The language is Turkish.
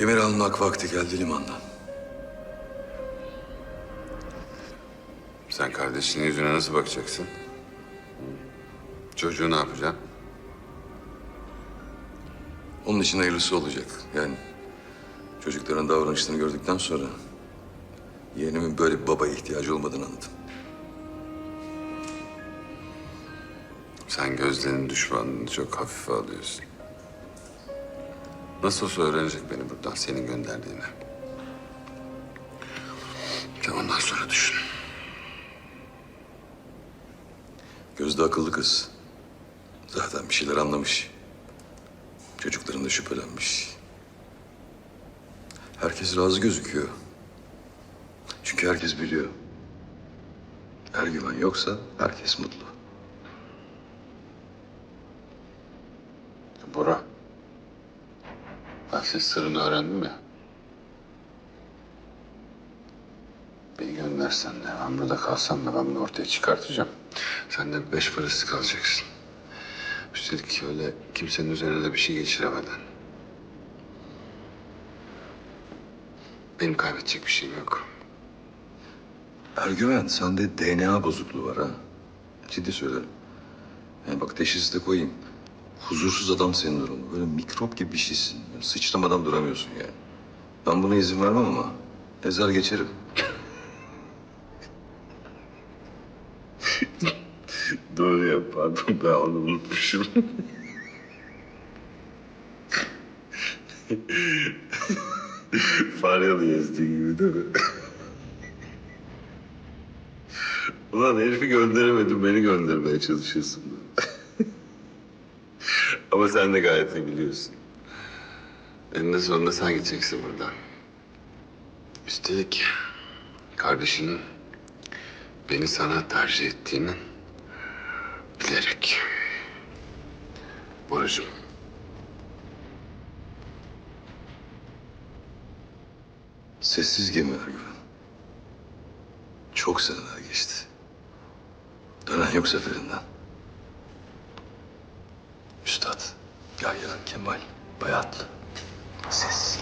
Emir almak vakti geldi limandan. Sen kardeşinin yüzüne nasıl bakacaksın? Çocuğu ne yapacaksın? Onun için hayırlısı olacak. Yani çocukların davranışlarını gördükten sonra yeğenimin böyle bir babaya ihtiyacı olmadığını anladım. Sen Gözde'nin düşmanlığını çok hafife alıyorsun. Nasıl olsa öğrenecek beni buradan senin gönderdiğini. Sen ondan sonra düşün. Gözde akıllı kız. Zaten bir şeyler anlamış. Çocukların da şüphelenmiş. Herkes razı gözüküyor. Çünkü herkes biliyor. Ergüven yoksa herkes mutlu. Bora. Ben senin sırrını öğrendim ya. Beni göndersen de ben burada kalsam da ben bunu ortaya çıkartacağım. Sen de beş parası kalacaksın. Üstelik öyle kimsenin üzerine de bir şey geçiremeden. Benim kaybedecek bir şeyim yok. Ergüven sende DNA bozukluğu var ha. Ciddi söylerim. Yani bak teşhisi de koyayım. Huzursuz adam sendromu. Böyle mikrop gibi bir şeysin. Böyle sıçramadan duramıyorsun yani. Ben buna izin vermem ama ezer geçerim. Doğru ya pardon ben onu unutmuşum. Faryalı gezdiği gibi değil mi? Ulan herifi gönderemedim beni göndermeye çalışıyorsun. Ama sen de gayet iyi biliyorsun. Eninde sonunda sen gideceksin buradan. Üstelik kardeşinin beni sana tercih ettiğini bilerek. Boracığım. Sessiz gemi Ergüven. Çok seneler geçti. Dönen yok seferinden. Üstad, Yahya, Kemal, Bayatlı. Sessiz.